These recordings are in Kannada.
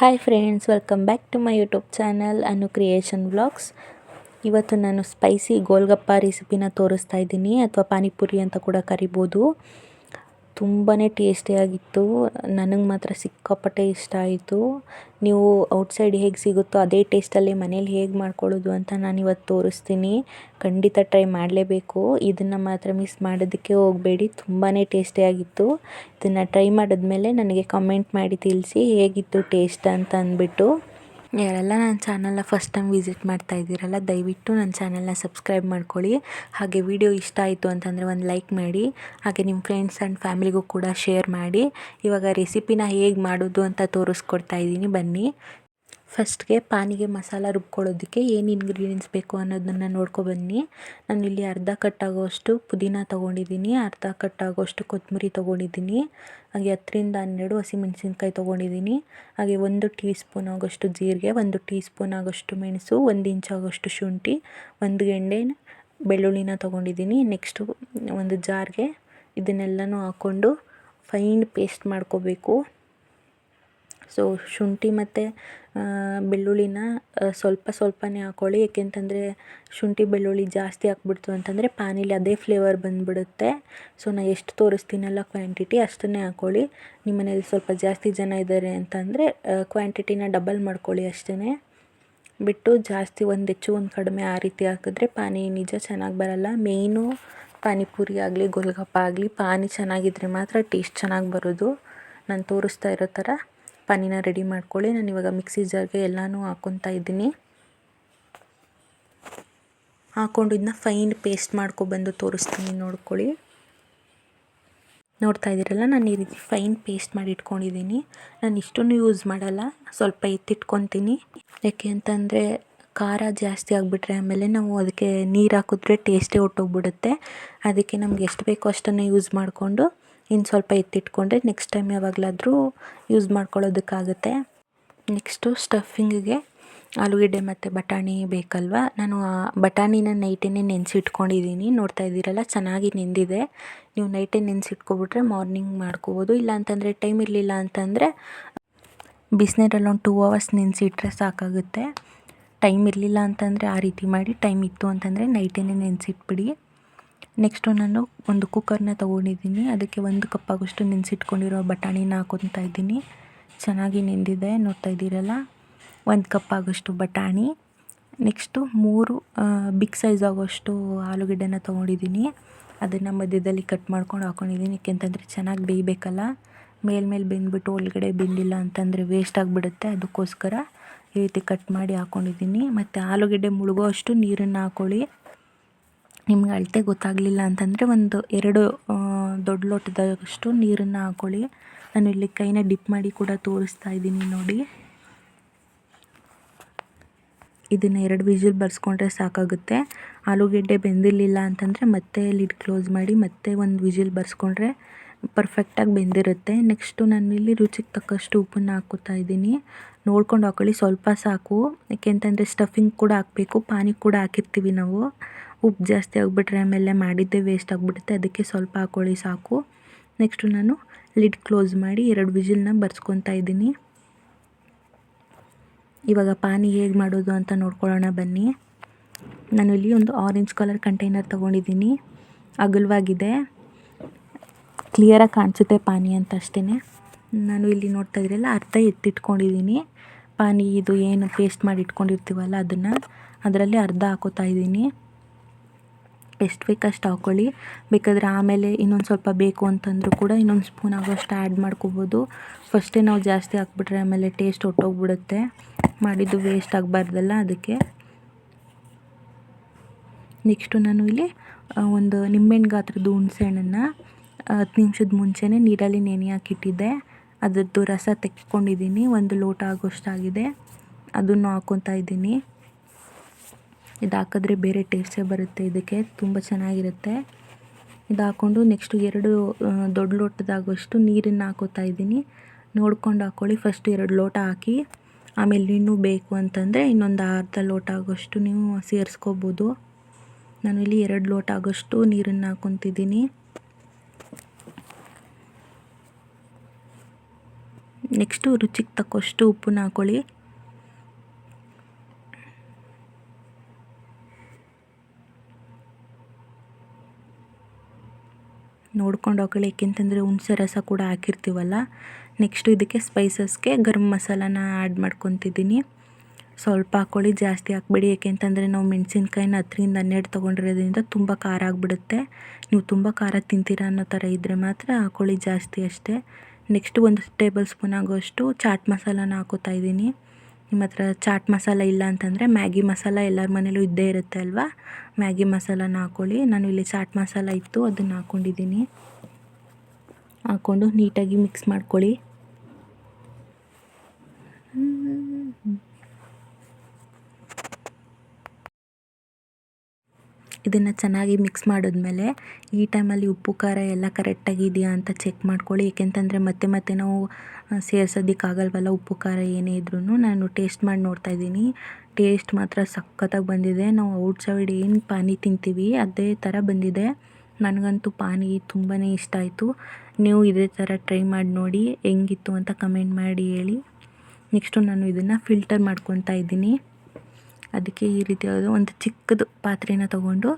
Hi friends welcome back to my YouTube channel Anu creation vlogs ಇವತ್ತು ನಾನು ಸ್ಪೈಸಿ ಗೋಲ್ಗಪ್ಪ ರೆಸಿಪಿನ ತೋರಿಸ್ತಾ ಇದ್ದೀನಿ, ಅಥವಾ ಪಾನಿಪುರಿ ಅಂತ ಕೂಡ ಕರಿಬೋದು. ತುಂಬಾ ಟೇಸ್ಟಿಯಾಗಿತ್ತು ನನಗೆ ಮಾತ್ರ ಸಿಕ್ಕಾಪಟ್ಟೆ ಇಷ್ಟ ಆಯಿತು. ನೀವು ಔಟ್ಸೈಡ್ ಹೇಗೆ ಸಿಗುತ್ತೋ ಅದೇ ಟೇಸ್ಟಲ್ಲಿ ಮನೇಲಿ ಹೇಗೆ ಮಾಡ್ಕೊಳ್ಳೋದು ಅಂತ ನಾನು ಇವತ್ತು ತೋರಿಸ್ತೀನಿ. ಖಂಡಿತ ಟ್ರೈ ಮಾಡಲೇಬೇಕು. ಇದನ್ನು ಮಾತ್ರ ಮಿಸ್ ಮಾಡೋದಕ್ಕೆ ಹೋಗಬೇಡಿ. ತುಂಬಾ ಟೇಸ್ಟಿಯಾಗಿತ್ತು ಇದನ್ನು ಟ್ರೈ ಮಾಡಿದ್ಮೇಲೆ ನನಗೆ ಕಮೆಂಟ್ ಮಾಡಿ ತಿಳಿಸಿ ಹೇಗಿತ್ತು ಟೇಸ್ಟ್ ಅಂತ ಅಂದ್ಬಿಟ್ಟು. ಯಾರೆಲ್ಲ ನನ್ನ ಚಾನಲ್ನ ಫಸ್ಟ್ ಟೈಮ್ ವಿಸಿಟ್ ಮಾಡ್ತಾ ಇದ್ದೀರಲ್ಲ, ದಯವಿಟ್ಟು ನನ್ನ ಚಾನಲ್ನ ಸಬ್ಸ್ಕ್ರೈಬ್ ಮಾಡ್ಕೊಳ್ಳಿ. ಹಾಗೆ ವಿಡಿಯೋ ಇಷ್ಟ ಆಯಿತು ಅಂತಂದರೆ ಒಂದು ಲೈಕ್ ಮಾಡಿ, ಹಾಗೆ ನಿಮ್ಮ ಫ್ರೆಂಡ್ಸ್ ಆ್ಯಂಡ್ ಫ್ಯಾಮಿಲಿಗೂ ಕೂಡ ಶೇರ್ ಮಾಡಿ. ಇವಾಗ ರೆಸಿಪಿನ ಹೇಗೆ ಮಾಡೋದು ಅಂತ ತೋರಿಸ್ಕೊಡ್ತಾ ಇದ್ದೀನಿ. ಬನ್ನಿ. ಫಸ್ಟ್ಗೆ ಪಾನಿಗೆ ಮಸಾಲ ರುಬ್ಕೊಳ್ಳೋದಕ್ಕೆ ಏನು ಇನ್ಗ್ರೀಡಿಯೆಂಟ್ಸ್ ಬೇಕು ಅನ್ನೋದನ್ನು ನಾನು ಇಲ್ಲಿ ಅರ್ಧ ಕಟ್ಟಾಗೋಷ್ಟು ಪುದೀನ ತೊಗೊಂಡಿದ್ದೀನಿ, ಅರ್ಧ ಕಟ್ಟಾಗೋಷ್ಟು ಕೊತ್ತಂಬರಿ ತೊಗೊಂಡಿದ್ದೀನಿ, ಹಾಗೆ ಹತ್ತರಿಂದ ಹನ್ನೆರಡು ಹಸಿಮೆಣಸಿನ್ಕಾಯಿ ತೊಗೊಂಡಿದ್ದೀನಿ, ಹಾಗೆ ಒಂದು ಟೀ ಸ್ಪೂನ್ ಆಗೋಷ್ಟು ಜೀರಿಗೆ, ಒಂದು ಟೀ ಸ್ಪೂನ್ ಆಗೋಷ್ಟು ಮೆಣಸು, ಒಂದು ಇಂಚ್ ಆಗೋಷ್ಟು ಶುಂಠಿ, ಒಂದು ಗೆಂಡೆ ಬೆಳ್ಳುಳ್ಳಿನ ತೊಗೊಂಡಿದ್ದೀನಿ. ನೆಕ್ಸ್ಟು ಒಂದು ಜಾರ್ಗೆ ಇದನ್ನೆಲ್ಲನೂ ಹಾಕ್ಕೊಂಡು ಫೈನ್ ಪೇಸ್ಟ್ ಮಾಡ್ಕೋಬೇಕು. ಸೊ ಶುಂಠಿ ಮತ್ತು ಬೆಳ್ಳುಳ್ಳಿನ ಸ್ವಲ್ಪ ಸ್ವಲ್ಪನೇ ಹಾಕ್ಕೊಳ್ಳಿ ಏಕೆಂತಂದರೆ ಶುಂಠಿ, ಬೆಳ್ಳುಳ್ಳಿ ಜಾಸ್ತಿ ಹಾಕ್ಬಿಡ್ತು ಅಂತಂದರೆ ಪಾನಿಲಿ ಅದೇ ಫ್ಲೇವರ್ ಬಂದುಬಿಡುತ್ತೆ. ಸೊ ನಾನು ಎಷ್ಟು ತೋರಿಸ್ತೀನಲ್ಲ ಕ್ವಾಂಟಿಟಿ ಅಷ್ಟನ್ನೇ ಹಾಕ್ಕೊಳ್ಳಿ ನಿಮ್ಮ ಮನೇಲಿ ಸ್ವಲ್ಪ ಜಾಸ್ತಿ ಜನ ಇದ್ದಾರೆ ಅಂತಂದರೆ ಕ್ವಾಂಟಿಟಿನ ಡಬಲ್ ಮಾಡ್ಕೊಳ್ಳಿ ಅಷ್ಟೇ ಬಿಟ್ಟು ಜಾಸ್ತಿ ಒಂದು ಹೆಚ್ಚು ಒಂದು ಕಡಿಮೆ ಆ ರೀತಿ ಹಾಕಿದ್ರೆ ಪಾನಿ ನಿಜ ಚೆನ್ನಾಗಿ ಬರಲ್ಲ. ಮೇಯ್ನು ಪಾನಿಪುರಿ ಆಗಲಿ, ಗೋಲ್ಗಪ್ಪ ಆಗಲಿ, ಪಾನಿ ಚೆನ್ನಾಗಿದ್ರೆ ಮಾತ್ರ ಟೇಸ್ಟ್ ಚೆನ್ನಾಗಿ ಬರೋದು. ನಾನು ತೋರಿಸ್ತಾ ಇರೋ ಥರ. ಪಾನಿನ ರೆಡಿ ಮಾಡ್ಕೊಳ್ಳಿ. ನಾನು ಇವಾಗ ಮಿಕ್ಸಿ ಜಾರ್ಗೆ ಎಲ್ಲನೂ ಹಾಕ್ಕೊತಾ ಇದ್ದೀನಿ. ಹಾಕ್ಕೊಂಡು ಫೈನ್ ಪೇಸ್ಟ್ ಮಾಡ್ಕೊಬಂದು ತೋರಿಸ್ತೀನಿ, ನೋಡ್ಕೊಳ್ಳಿ. ನೋಡ್ತಾ ಇದ್ದೀರಲ್ಲ, ನಾನು ಈ ರೀತಿ ಫೈನ್ ಪೇಸ್ಟ್ ಮಾಡಿ ಇಟ್ಕೊಂಡಿದ್ದೀನಿ. ನಾನು ಇಷ್ಟನ್ನು ಯೂಸ್ ಮಾಡಲ್ಲ, ಸ್ವಲ್ಪ ಎತ್ತಿಟ್ಕೊತೀನಿ. ಯಾಕೆ ಅಂತಂದರೆ ಖಾರ ಜಾಸ್ತಿ ಆಗಿಬಿಟ್ರೆ, ಆಮೇಲೆ ನಾವು ಅದಕ್ಕೆ ನೀರು ಹಾಕಿದ್ರೆ ಟೇಸ್ಟೇ ಹೊಟ್ಟೋಗ್ಬಿಡುತ್ತೆ ಅದಕ್ಕೆ ನಮ್ಗೆ ಎಷ್ಟು ಬೇಕೋ ಅಷ್ಟನ್ನು ಯೂಸ್ ಮಾಡಿಕೊಂಡು ಇನ್ನು ಸ್ವಲ್ಪ ಎತ್ತಿಟ್ಕೊಂಡ್ರೆ ನೆಕ್ಸ್ಟ್ ಟೈಮ್ ಯಾವಾಗಲಾದರೂ ಯೂಸ್ ಮಾಡ್ಕೊಳ್ಳೋದಕ್ಕಾಗುತ್ತೆ. ನೆಕ್ಸ್ಟು ಸ್ಟಫಿಂಗಿಗೆ ಆಲೂಗೆಡ್ಡೆ ಮತ್ತು ಬಟಾಣಿ ಬೇಕಲ್ವ? ನಾನು ಬಟಾಣಿನ ನೈಟೇ ನೆನೆಸಿಟ್ಕೊಂಡಿದ್ದೀನಿ ನೋಡ್ತಾ ಇದ್ದೀರಲ್ಲ, ಚೆನ್ನಾಗಿ ನೆಂದಿದೆ. ನೀವು ನೈಟೇ ನೆನೆಸಿಟ್ಕೊಬಿಟ್ರೆ ಮಾರ್ನಿಂಗ್ ಮಾಡ್ಕೋಬೋದು. ಇಲ್ಲ ಅಂತಂದರೆ ಟೈಮ್ ಇರಲಿಲ್ಲ ಅಂತಂದರೆ ಬಿಸಿನೀರಲ್ಲಿ ಒಂದು ಟೂ ಅವರ್ಸ್ ನೆನೆಸಿಟ್ರೆ ಸಾಕಾಗುತ್ತೆ. ಟೈಮ್ ಇರಲಿಲ್ಲ ಅಂತಂದರೆ ಆ ರೀತಿ ಮಾಡಿ ಟೈಮ್ ಇತ್ತು ಅಂತಂದರೆ ನೈಟೇ ನೆನೆಸಿಟ್ಬಿಡಿ. ನೆಕ್ಸ್ಟು ನಾನು ಒಂದು ಕುಕ್ಕರ್ನ ತೊಗೊಂಡಿದ್ದೀನಿ. ಅದಕ್ಕೆ ಒಂದು ಕಪ್ ನೆನೆಸಿಟ್ಕೊಂಡಿರೋ ಬಟಾಣಿನ ಹಾಕೊತಾ ಇದ್ದೀನಿ. ಚೆನ್ನಾಗಿ ನೆಂದಿದೆ, ನೋಡ್ತಾ ಇದ್ದೀರಲ್ಲ? ಒಂದು ಕಪ್ ಆಗೋಷ್ಟು ಬಟಾಣಿ. ನೆಕ್ಸ್ಟು ಮೂರು ಬಿಗ್ ಸೈಜ್ ಆಗೋಷ್ಟು ಆಲೂಗಡ್ಡೆನ ತೊಗೊಂಡಿದ್ದೀನಿ. ಅದನ್ನು ಮಧ್ಯದಲ್ಲಿ ಕಟ್ ಮಾಡ್ಕೊಂಡು ಹಾಕ್ಕೊಂಡಿದ್ದೀನಿ ಯಾಕೆಂತಂದರೆ ಚೆನ್ನಾಗಿ ಬೇಯಬೇಕಲ್ಲ? ಮೇಲ್ಮೇಲೆ ಬೆಂದ್ಬಿಟ್ಟು ಒಳಗಡೆ ಬೆಂದಿಲ್ಲ ಅಂತಂದರೆ ವೇಸ್ಟ್ ಆಗಿಬಿಡುತ್ತೆ. ಅದಕ್ಕೋಸ್ಕರ ಈ ರೀತಿ ಕಟ್ ಮಾಡಿ ಹಾಕ್ಕೊಂಡಿದ್ದೀನಿ ಮತ್ತು ಆಲೂಗಡ್ಡೆ ಮುಳುಗೋ ಅಷ್ಟು ನೀರನ್ನು ಹಾಕ್ಕೊಳ್ಳಿ ನಿಮ್ಗೆ ಅಳತೆ ಗೊತ್ತಾಗಲಿಲ್ಲ ಅಂತಂದರೆ ಒಂದು ಎರಡು ದೊಡ್ಡ ಲೋಟದಷ್ಟು ನೀರನ್ನು ಹಾಕ್ಕೊಳ್ಳಿ ನಾನು ಇಲ್ಲಿ ಕೈನ ಡಿಪ್ ಮಾಡಿ ಕೂಡ ತೋರಿಸ್ತಾ ಇದ್ದೀನಿ ನೋಡಿ. ಇದನ್ನು ಎರಡು ವಿಜಿಲ್ ಬರ್ಸ್ಕೊಂಡ್ರೆ ಸಾಕಾಗುತ್ತೆ. ಆಲೂಗೆಡ್ಡೆ ಬೆಂದಿರಲಿಲ್ಲ ಅಂತಂದರೆ ಮತ್ತೆ ಲಿಡ್ ಕ್ಲೋಸ್ ಮಾಡಿ ಮತ್ತೆ ಒಂದು ವಿಜಿಲ್ ಬರ್ಸ್ಕೊಂಡ್ರೆ ಪರ್ಫೆಕ್ಟಾಗಿ ಬೆಂದಿರುತ್ತೆ. ನೆಕ್ಸ್ಟು ನಾನು ಇಲ್ಲಿ ರುಚಿಗೆ ತಕ್ಕಷ್ಟು ಉಪ್ಪನ್ನು ಹಾಕ್ಕೊತಾ ಇದ್ದೀನಿ. ನೋಡ್ಕೊಂಡು ಹಾಕೊಳ್ಳಿ, ಸ್ವಲ್ಪ ಸಾಕು. ಯಾಕೆಂತಂದರೆ ಸ್ಟಫಿಂಗ್ ಕೂಡ ಹಾಕಬೇಕು, ಪಾನಿ ಕೂಡ ಹಾಕಿರ್ತೀವಿ ನಾವು. ಉಪ್ಪು ಜಾಸ್ತಿ ಆಗಿಬಿಟ್ರೆ ಆಮೇಲೆ ಮಾಡಿದ್ದೇ ವೇಸ್ಟ್ ಆಗಿಬಿಡುತ್ತೆ. ಅದಕ್ಕೆ ಸ್ವಲ್ಪ ಹಾಕೊಳ್ಳಿ, ಸಾಕು. ನೆಕ್ಸ್ಟು ನಾನು ಲಿಡ್ ಕ್ಲೋಸ್ ಮಾಡಿ ಎರಡು ವಿಜಿಲ್ನ ಬರ್ಸ್ಕೊತಾ ಇದ್ದೀನಿ. ಇವಾಗ ಪಾನಿ ಹೇಗೆ ಮಾಡೋದು ಅಂತ ನೋಡ್ಕೊಳ್ಳೋಣ, ಬನ್ನಿ. ನಾನು ಇಲ್ಲಿ ಒಂದು ಆರೆಂಜ್ ಕಲರ್ ಕಂಟೈನರ್ ತೊಗೊಂಡಿದ್ದೀನಿ. ಅಗಲವಾಗಿದೆ. ಕ್ಲಿಯರಾಗಿ ಕಾಣಿಸುತ್ತೆ ಪಾನಿ ಅಂತ ಅಷ್ಟೇ ನಾನು ಇಲ್ಲಿ ನೋಡ್ತಾ ಇದ್ರಲ್ಲ ಅರ್ಧ ಎತ್ತಿಟ್ಕೊಂಡಿದ್ದೀನಿ. ಪಾನಿ ಇದು ಏನು ಪೇಸ್ಟ್ ಮಾಡಿ ಇಟ್ಕೊಂಡಿರ್ತೀವಲ್ಲ ಅದನ್ನು, ಅದರಲ್ಲಿ ಅರ್ಧ ಹಾಕೋತಾ ಇದ್ದೀನಿ. ಎಷ್ಟು ಬೇಕಷ್ಟು ಹಾಕ್ಕೊಳ್ಳಿ ಬೇಕಾದರೆ ಆಮೇಲೆ ಇನ್ನೊಂದು ಸ್ವಲ್ಪ ಬೇಕು ಅಂತಂದರೂ ಕೂಡ ಇನ್ನೊಂದು ಸ್ಪೂನ್ ಆಗೋಷ್ಟು ಆ್ಯಡ್ ಮಾಡ್ಕೋಬೋದು. ಫಸ್ಟೇ ನಾವು ಜಾಸ್ತಿ ಹಾಕ್ಬಿಟ್ರೆ ಆಮೇಲೆ ಟೇಸ್ಟ್ ಹೊಟ್ಟೋಗ್ಬಿಡುತ್ತೆ ಮಾಡಿದ್ದು ವೇಸ್ಟ್ ಆಗಬಾರ್ದಲ್ಲ ಅದಕ್ಕೆ. ನೆಕ್ಸ್ಟು ನಾನು ಇಲ್ಲಿ ಒಂದು ನಿಂಬೆಹಣ್ಣು ಗಾತ್ರದ ಹುಣಸೆಹಣ್ಣನ್ನು ಹತ್ತು ನಿಮಿಷದ ಮುಂಚೆನೇ ನೀರಲ್ಲಿ ನೆನೆ ಹಾಕಿಟ್ಟಿದ್ದೆ. ಅದರದ್ದು ರಸ ತೆಕ್ಕೊಂಡಿದ್ದೀನಿ. ಒಂದು ಲೋಟ ಆಗೋಷ್ಟಾಗಿದೆ. ಅದನ್ನು ಹಾಕ್ಕೊತಾ ಇದ್ದೀನಿ. ಇದು ಹಾಕಿದ್ರೆ ಬೇರೆ ಟೇಸ್ಟೇ ಬರುತ್ತೆ ಇದಕ್ಕೆ. ತುಂಬ ಚೆನ್ನಾಗಿರುತ್ತೆ. ಇದು ಹಾಕ್ಕೊಂಡು ನೆಕ್ಸ್ಟು ಎರಡು ದೊಡ್ಡ ಲೋಟದಾಗುವಷ್ಟು ನೀರನ್ನು ಹಾಕೋತಾ ಇದ್ದೀನಿ. ನೋಡ್ಕೊಂಡು ಹಾಕ್ಕೊಳ್ಳಿ ಫಸ್ಟ್ ಎರಡು ಲೋಟ ಹಾಕಿ. ಆಮೇಲೆ ಇನ್ನೂ ಬೇಕು ಅಂತಂದರೆ ಇನ್ನೊಂದು ಅರ್ಧ ಲೋಟ ಆಗೋಷ್ಟು ನೀವು ಸೇರಿಸ್ಕೋಬೋದು. ನಾನು ಇಲ್ಲಿ ಎರಡು ಲೋಟ ಆಗೋಷ್ಟು ನೀರನ್ನು ಹಾಕ್ಕೊತಿದ್ದೀನಿ ನೆಕ್ಸ್ಟು ರುಚಿಗೆ ತಕ್ಕಷ್ಟು ಉಪ್ಪನ್ನ ಹಾಕ್ಕೊಳ್ಳಿ ನೋಡ್ಕೊಂಡು ಹಾಕೊಳ್ಳಿ ಏಕೆಂತಂದರೆ ಹುಣಸೆ ರಸ ಕೂಡ ಹಾಕಿರ್ತೀವಲ್ಲ. ನೆಕ್ಸ್ಟು ಇದಕ್ಕೆ ಸ್ಪೈಸಸ್ಗೆ ಗರಂ ಮಸಾಲಾನ ಆ್ಯಡ್ ಮಾಡ್ಕೊತಿದ್ದೀನಿ. ಸ್ವಲ್ಪ ಹಾಕ್ಕೊಳ್ಳಿ ಜಾಸ್ತಿ ಹಾಕ್ಬೇಡಿ. ಏಕೆಂತಂದರೆ ನಾವು ಮೆಣಸಿನ್ಕಾಯಿನ ಹತ್ತರಿಂದ ಹನ್ನೆರಡು ತೊಗೊಂಡಿರೋದ್ರಿಂದ ತುಂಬ ಖಾರ ಆಗಿಬಿಡುತ್ತೆ. ನೀವು ತುಂಬ ಖಾರ ತಿಂತೀರ ಅನ್ನೋ ಥರ ಇದ್ದರೆ ಮಾತ್ರ ಹಾಕ್ಕೊಳ್ಳಿ ಜಾಸ್ತಿ ಅಷ್ಟೇ. ನೆಕ್ಸ್ಟು ಒಂದು ಟೇಬಲ್ ಸ್ಪೂನ್ ಆಗೋಷ್ಟು ಚಾಟ್ ಮಸಾಲಾನ ಹಾಕೋತಾ ಇದ್ದೀನಿ. ನಿಮ್ಮ ಹತ್ರ ಚಾಟ್ ಮಸಾಲ ಇಲ್ಲ ಅಂತಂದರೆ ಮ್ಯಾಗಿ ಮಸಾಲ ಎಲ್ಲರ ಮನೇಲೂ ಇದ್ದೇ ಇರುತ್ತೆ ಅಲ್ವಾ? ಮ್ಯಾಗಿ ಮಸಾಲಾನ ಹಾಕ್ಕೊಳ್ಳಿ ನಾನು ಇಲ್ಲಿ ಚಾಟ್ ಮಸಾಲ ಇತ್ತು, ಅದನ್ನು ಹಾಕ್ಕೊಂಡಿದ್ದೀನಿ ಹಾಕ್ಕೊಂಡು ನೀಟಾಗಿ ಮಿಕ್ಸ್ ಮಾಡ್ಕೊಳ್ಳಿ. ಇದನ್ನು ಚೆನ್ನಾಗಿ ಮಿಕ್ಸ್ ಮಾಡಿದ್ಮೇಲೆ ಈ ಟೈಮಲ್ಲಿ ಉಪ್ಪು, ಖಾರ ಎಲ್ಲ ಕರೆಕ್ಟಾಗಿದೆಯಾ ಅಂತ ಚೆಕ್ ಮಾಡ್ಕೊಳ್ಳಿ. ಏಕೆಂತಂದರೆ ಮತ್ತೆ ಮತ್ತೆ ನಾವು ಸೇರ್ಸೋದಕ್ಕಾಗಲ್ವಲ್ಲ ಉಪ್ಪು, ಖಾರ ಏನೇ ಇದ್ರೂ ನಾನು ಟೇಸ್ಟ್ ಮಾಡಿ ನೋಡ್ತಾ ಇದ್ದೀನಿ. ಟೇಸ್ಟ್ ಮಾತ್ರ ಸಖತ್ತಾಗಿ ಬಂದಿದೆ. ನಾವು ಔಟ್ ಸೈಡ್ ಏನು ಪಾನಿ ತಿಂತೀವಿ, ಅದೇ ಥರ ಬಂದಿದೆ. ನನಗಂತೂ ಪಾನಿ ತುಂಬಾ ಇಷ್ಟ ಆಯಿತು. ನೀವು ಇದೇ ಥರ ಟ್ರೈ ಮಾಡಿ ನೋಡಿ ಹೆಂಗಿತ್ತು ಅಂತ ಕಮೆಂಟ್ ಮಾಡಿ ಹೇಳಿ. ನೆಕ್ಸ್ಟು ನಾನು ಇದನ್ನು ಫಿಲ್ಟರ್ ಮಾಡ್ಕೊತಾ ಇದ್ದೀನಿ. ಅದಕ್ಕೆ ಈ ರೀತಿಯಾದ ಒಂದು ಚಿಕ್ಕದು ಪಾತ್ರೆನ ತಗೊಂಡು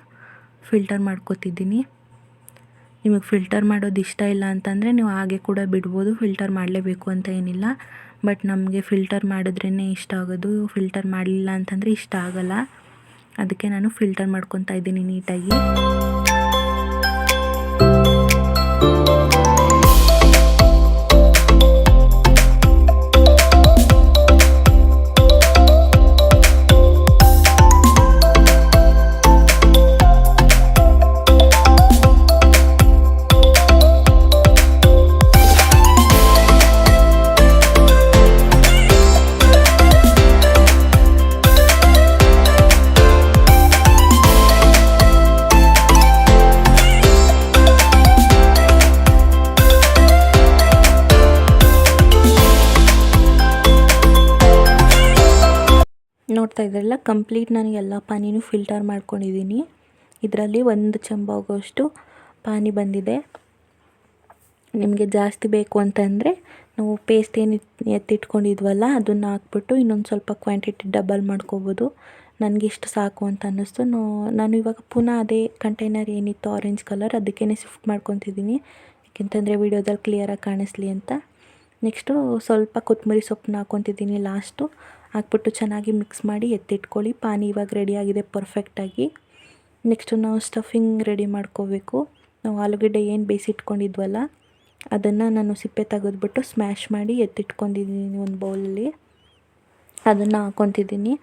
ಫಿಲ್ಟರ್ ಮಾಡ್ಕೊತಿದ್ದೀನಿ. ನಿಮಗೆ ಫಿಲ್ಟರ್ ಮಾಡೋದು ಇಷ್ಟ ಇಲ್ಲ ಅಂತಂದರೆ ನೀವು ಹಾಗೆ ಕೂಡ ಬಿಡ್ಬೋದು ಫಿಲ್ಟರ್ ಮಾಡಲೇಬೇಕು ಅಂತ ಏನಿಲ್ಲ. ಬಟ್ ನಮಗೆ ಫಿಲ್ಟರ್ ಮಾಡಿದ್ರೇ ಇಷ್ಟ ಆಗೋದು ಫಿಲ್ಟರ್ ಮಾಡಲಿಲ್ಲ ಅಂತಂದರೆ ಇಷ್ಟ ಆಗೋಲ್ಲ. ಅದಕ್ಕೆ ನಾನು ಫಿಲ್ಟರ್ ಮಾಡ್ಕೊತಾ ಇದ್ದೀನಿ ನೀಟಾಗಿ. ನೋಡ್ತಾ ಇದ್ರಲ್ಲ ಕಂಪ್ಲೀಟ್ ನಾನು ಎಲ್ಲ ಪಾನಿನೂ ಫಿಲ್ಟರ್ ಮಾಡ್ಕೊಂಡಿದ್ದೀನಿ. ಇದರಲ್ಲಿ ಒಂದು ಚಂಬ ಆಗೋಷ್ಟು ಪಾನಿ ಬಂದಿದೆ. ನಿಮಗೆ ಜಾಸ್ತಿ ಬೇಕು ಅಂತಂದರೆ ನಾವು ಪೇಸ್ಟ್ ಏನು ಎತ್ತಿಟ್ಕೊಂಡಿದ್ವಲ್ಲ, ಅದನ್ನು ಹಾಕ್ಬಿಟ್ಟು ಇನ್ನೊಂದು ಸ್ವಲ್ಪ ಕ್ವಾಂಟಿಟಿ ಡಬಲ್ ಮಾಡ್ಕೋಬೋದು. ನನಗೆ ಇಷ್ಟು ಸಾಕು ಅಂತ ಅನ್ನಿಸ್ತು. ನಾನು ಇವಾಗ ಪುನಃ ಅದೇ ಕಂಟೈನರ್ ಏನಿತ್ತು ಆರೆಂಜ್ ಕಲರ್ ಅದಕ್ಕೇ ಶಿಫ್ಟ್ ಮಾಡ್ಕೊತಿದ್ದೀನಿ. ಯಾಕೆಂತಂದರೆ ವೀಡಿಯೋದಲ್ಲಿ ಕ್ಲಿಯರಾಗಿ ಕಾಣಿಸ್ಲಿ ಅಂತ. ನೆಕ್ಸ್ಟು ಸ್ವಲ್ಪ ಕೊತ್ತಂಬರಿ ಸೊಪ್ಪನ್ನ ಹಾಕ್ಕೊತಿದ್ದೀನಿ ಲಾಸ್ಟು ಹಾಕ್ಬಿಟ್ಟು ಚೆನ್ನಾಗಿ ಮಿಕ್ಸ್ ಮಾಡಿ ಎತ್ತಿಟ್ಕೊಳ್ಳಿ. ಪಾನಿ ಇವಾಗ ರೆಡಿಯಾಗಿದೆ ಪರ್ಫೆಕ್ಟಾಗಿ ನೆಕ್ಸ್ಟು ನಾವು ಸ್ಟಫಿಂಗ್ ರೆಡಿ ಮಾಡ್ಕೋಬೇಕು. ನಾವು ಆಲೂಗಡ್ಡೆ ಏನು ಬೇಯಿಸಿಟ್ಕೊಂಡಿದ್ವಲ್ಲ, ಅದನ್ನು ನಾನು ಸಿಪ್ಪೆ ತೆಗೆದ್ಬಿಟ್ಟು ಸ್ಮ್ಯಾಶ್ ಮಾಡಿ ಎತ್ತಿಟ್ಕೊಂಡಿದ್ದೀನಿ ಒಂದು ಬೌಲಲ್ಲಿ ಅದನ್ನು ಹಾಕ್ಕೊತಿದ್ದೀನಿ.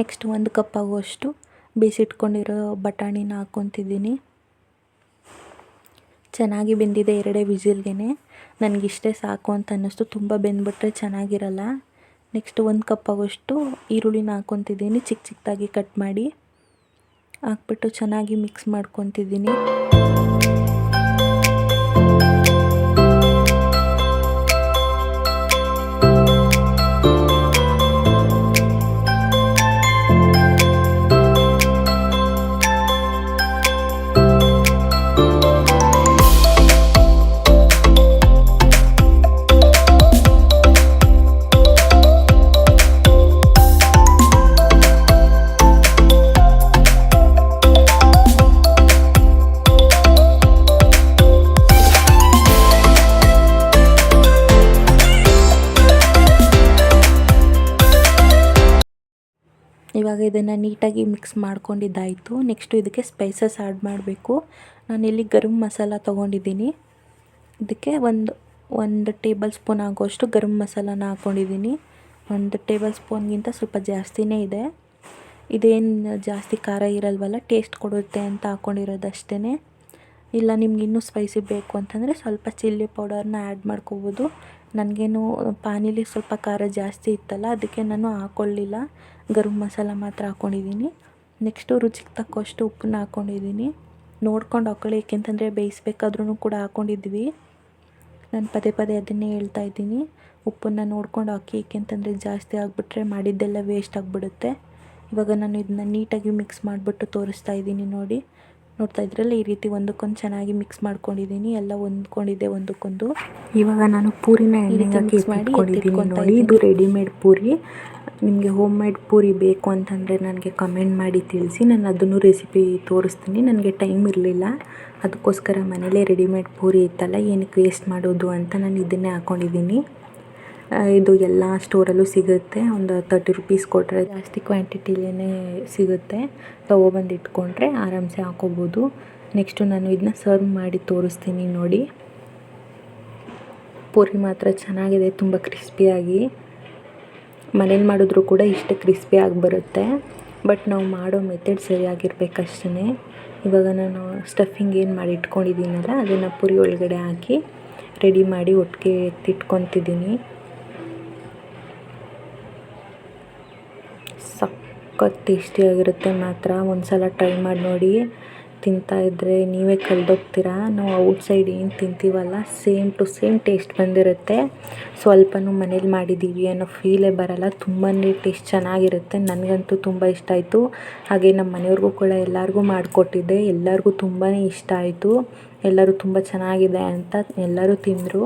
ನೆಕ್ಸ್ಟ್ ಒಂದು ಕಪ್ ಆಗುವಷ್ಟು ಬೇಯಿಸಿಟ್ಕೊಂಡಿರೋ ಬಟಾಣಿನ ಹಾಕ್ಕೊತಿದ್ದೀನಿ. ಚೆನ್ನಾಗಿ ಬೆಂದಿದೆ ಎರಡೇ ವಿಸಿಲ್ಗೆ ನನಗಿಷ್ಟೇ ಸಾಕು ಅಂತ ಅನ್ನಿಸ್ತು. ತುಂಬ ಬೆಂದ್ಬಿಟ್ರೆ ಚೆನ್ನಾಗಿರಲ್ಲ. ನೆಕ್ಸ್ಟ್ ಒಂದು ಕಪ್ ಆಗೋಷ್ಟು ಈರುಳ್ಳಿನ ಹಾಕ್ಕೊತಿದ್ದೀನಿ. ಚಿಕ್ಕ ಚಿಕ್ಕದಾಗಿ ಕಟ್ ಮಾಡಿ ಹಾಕ್ಬಿಟ್ಟು ಚೆನ್ನಾಗಿ ಮಿಕ್ಸ್ ಮಾಡ್ಕೊತಿದ್ದೀನಿ. ಇವಾಗ ಇದನ್ನು ನೀಟಾಗಿ ಮಿಕ್ಸ್ ಮಾಡ್ಕೊಂಡಿದ್ದಾಯಿತು. ನೆಕ್ಸ್ಟು ಇದಕ್ಕೆ ಸ್ಪೈಸಸ್ ಆ್ಯಡ್ ಮಾಡಬೇಕು. ನಾನಿಲ್ಲಿ ಗರಂ ಮಸಾಲ ತೊಗೊಂಡಿದ್ದೀನಿ. ಇದಕ್ಕೆ ಒಂದು ಒಂದು ಟೇಬಲ್ ಸ್ಪೂನ್ ಆಗೋಷ್ಟು ಗರಂ ಮಸಾಲಾನ ಹಾಕ್ಕೊಂಡಿದ್ದೀನಿ ಒಂದು ಟೇಬಲ್ ಸ್ಪೂನ್ಗಿಂತ ಸ್ವಲ್ಪ ಜಾಸ್ತಿನೇ ಇದೆ. ಇದೇನು ಜಾಸ್ತಿ ಖಾರ ಇರಲ್ವಲ್ಲ ಟೇಸ್ಟ್ ಕೊಡುತ್ತೆ ಅಂತ ಹಾಕ್ಕೊಂಡಿರೋದಷ್ಟೇ ಇಲ್ಲ, ನಿಮ್ಗೆ ಇನ್ನೂ ಸ್ಪೈಸಿ ಬೇಕು ಅಂತಂದರೆ ಸ್ವಲ್ಪ ಚಿಲ್ಲಿ ಪೌಡರ್ನ ಆ್ಯಡ್ ಮಾಡ್ಕೋಬೋದು. ನನಗೇನು ಪಾನಿಲಿ ಸ್ವಲ್ಪ ಖಾರ ಜಾಸ್ತಿ ಇತ್ತಲ್ಲ, ಅದಕ್ಕೆ ನಾನು ಹಾಕ್ಕೊಳ್ಳಿಲ್ಲ ಗರಂ ಮಸಾಲ ಮಾತ್ರ ಹಾಕ್ಕೊಂಡಿದ್ದೀನಿ ನೆಕ್ಸ್ಟು ರುಚಿಗೆ ತಕ್ಕಷ್ಟು ಉಪ್ಪನ್ನ ಹಾಕ್ಕೊಂಡಿದ್ದೀನಿ ನೋಡ್ಕೊಂಡು ಹಾಕ್ಕೊಳ್ಳಿ ಏಕೆಂತಂದರೆ ಬೇಯಿಸ್ಬೇಕಾದ್ರೂ ಕೂಡ ಹಾಕ್ಕೊಂಡಿದ್ವಿ ನಾನು ಪದೇ ಪದೇ ಅದನ್ನೇ ಹೇಳ್ತಾ ಇದ್ದೀನಿ. ಉಪ್ಪನ್ನು ನೋಡ್ಕೊಂಡು ಹಾಕಿ, ಏಕೆಂತಂದರೆ ಜಾಸ್ತಿ ಆಗಿಬಿಟ್ರೆ ಮಾಡಿದ್ದೆಲ್ಲ ವೇಸ್ಟ್ ಆಗಿಬಿಡುತ್ತೆ. ಇವಾಗ ನಾನು ಇದನ್ನ ನೀಟಾಗಿ ಮಿಕ್ಸ್ ಮಾಡಿಬಿಟ್ಟು ತೋರಿಸ್ತಾ ಇದ್ದೀನಿ ನೋಡಿ. ನೋಡ್ತಾ ಇದ್ರಲ್ಲ ಈ ರೀತಿ ಒಂದಕ್ಕೊಂದು ಚೆನ್ನಾಗಿ ಮಿಕ್ಸ್ ಮಾಡ್ಕೊಂಡಿದ್ದೀನಿ. ಎಲ್ಲ ಹೊಂದ್ಕೊಂಡಿದೆ ಒಂದಕ್ಕೊಂದು. ಇವಾಗ ನಾನು ಪೂರಿನ ಎಣ್ಣೆಗೆ mix ಮಾಡಿ ನೋಡಿ ಇದು ರೆಡಿಮೇಡ್ ಪೂರಿ. ನಿಮಗೆ ಹೋಮ್ ಮೇಡ್ ಪೂರಿ ಬೇಕು ಅಂತಂದರೆ ನನಗೆ ಕಮೆಂಟ್ ಮಾಡಿ ತಿಳಿಸಿ. ನಾನು ಅದನ್ನು ರೆಸಿಪಿ ತೋರಿಸ್ತೀನಿ. ನನಗೆ ಟೈಮ್ ಇರಲಿಲ್ಲ. ಅದಕ್ಕೋಸ್ಕರ ಮನೇಲೇ ರೆಡಿಮೇಡ್ ಪೂರಿ ಇತ್ತಲ್ಲ ಏನಕ್ಕೆ ವೇಸ್ಟ್ ಮಾಡೋದು ಅಂತ ನಾನು ಇದನ್ನೇ ಹಾಕ್ಕೊಂಡಿದ್ದೀನಿ ಇದು ಎಲ್ಲ ಸ್ಟೋರಲ್ಲೂ ಸಿಗುತ್ತೆ. ಒಂದು ತರ್ಟಿ ರುಪೀಸ್ ಕೊಟ್ಟರೆ ಜಾಸ್ತಿ ಕ್ವಾಂಟಿಟಿಲೇ ಸಿಗುತ್ತೆ. ತೊಗೊಬಂದು ಇಟ್ಕೊಂಡ್ರೆ ಆರಾಮ್ಸೆ ಹಾಕೋಬೋದು. ನೆಕ್ಸ್ಟು ನಾನು ಇದನ್ನ ಸರ್ವ್ ಮಾಡಿ ತೋರಿಸ್ತೀನಿ ನೋಡಿ. ಪೂರಿ ಮಾತ್ರ ಚೆನ್ನಾಗಿದೆ, ತುಂಬ ಕ್ರಿಸ್ಪಿಯಾಗಿ ಮನೇಲಿ ಮಾಡಿದ್ರು ಕೂಡ ಇಷ್ಟು ಕ್ರಿಸ್ಪಿಯಾಗಿ ಬರುತ್ತೆ. ಬಟ್ ನಾವು ಮಾಡೋ ಮೆಥಡ್ ಸರಿಯಾಗಿರ್ಬೇಕಷ್ಟೇ ಇವಾಗ ನಾನು ಸ್ಟಫಿಂಗ್ ಏನು ಮಾಡಿ ಇಟ್ಕೊಂಡಿದ್ದೀನಲ್ಲ ಅದನ್ನು ಪೂರಿ ಒಳಗಡೆ ಹಾಕಿ ರೆಡಿ ಮಾಡಿ ಒಟ್ಟಿಗೆ ಎತ್ತಿಟ್ಕೊತಿದ್ದೀನಿ ಸಖತ್ ಟೇಸ್ಟಿಯಾಗಿರುತ್ತೆ ಮಾತ್ರ ಒಂದ್ಸಲ ಟ್ರೈ ಮಾಡಿ ನೋಡಿ. ತಿಂತಾ ಇದ್ದರೆ ನೀವೇ ಕಲ್ದೋಗ್ತೀರಾ ನಾವು ಔಟ್ಸೈಡ್ ಏನು ತಿಂತೀವಲ್ಲ ಸೇಮ್ ಟು ಸೇಮ್ ಟೇಸ್ಟ್ ಬಂದಿರುತ್ತೆ. ಸ್ವಲ್ಪನೂ ಮನೇಲಿ ಮಾಡಿದ್ದೀವಿ ಅನ್ನೋ ಫೀಲೇ ಬರಲ್ಲ ತುಂಬಾ ಟೇಸ್ಟ್ ಚೆನ್ನಾಗಿರುತ್ತೆ. ನನಗಂತೂ ತುಂಬ ಇಷ್ಟ ಆಯಿತು. ಹಾಗೆ ನಮ್ಮ ಮನೆಯವ್ರಿಗೂ ಕೂಡ ಎಲ್ಲರಿಗೂ ಮಾಡಿಕೊಟ್ಟಿದ್ದೆ. ಎಲ್ಲರಿಗೂ ತುಂಬಾ ಇಷ್ಟ ಆಯಿತು. ಎಲ್ಲರೂ ತುಂಬ ಚೆನ್ನಾಗಿದೆ ಅಂತ ಎಲ್ಲರೂ ತಿಂದರು.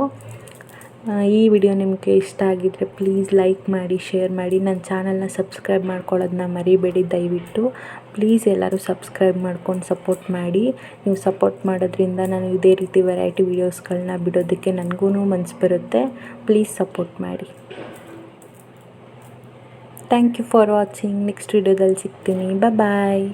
ಈ ವಿಡಿಯೋ ನಿಮಗೆ ಇಷ್ಟ ಆಗಿದ್ದರೆ ಪ್ಲೀಸ್ ಲೈಕ್ ಮಾಡಿ ಶೇರ್ ಮಾಡಿ. ನನ್ನ ಚಾನಲ್ನ ಸಬ್ಸ್ಕ್ರೈಬ್ ಮಾಡ್ಕೊಳ್ಳೋದನ್ನ ಮರಿಬೇಡಿ ದಯವಿಟ್ಟು. ಪ್ಲೀಸ್ ಎಲ್ಲರೂ ಸಬ್ಸ್ಕ್ರೈಬ್ ಮಾಡ್ಕೊಂಡು ಸಪೋರ್ಟ್ ಮಾಡಿ. ನೀವು ಸಪೋರ್ಟ್ ಮಾಡೋದ್ರಿಂದ ನಾನು ಇದೇ ರೀತಿ ವೆರೈಟಿ ವೀಡಿಯೋಸ್ಗಳನ್ನ ಬಿಡೋದಕ್ಕೆ ನನಗೂ ಮನಸ್ಸು ಬರುತ್ತೆ. ಪ್ಲೀಸ್ ಸಪೋರ್ಟ್ ಮಾಡಿ. Thank you for watching next ವಿಡಿಯೋದಲ್ಲಿ ಸಿಗ್ತೀನಿ. ಬಾಯ್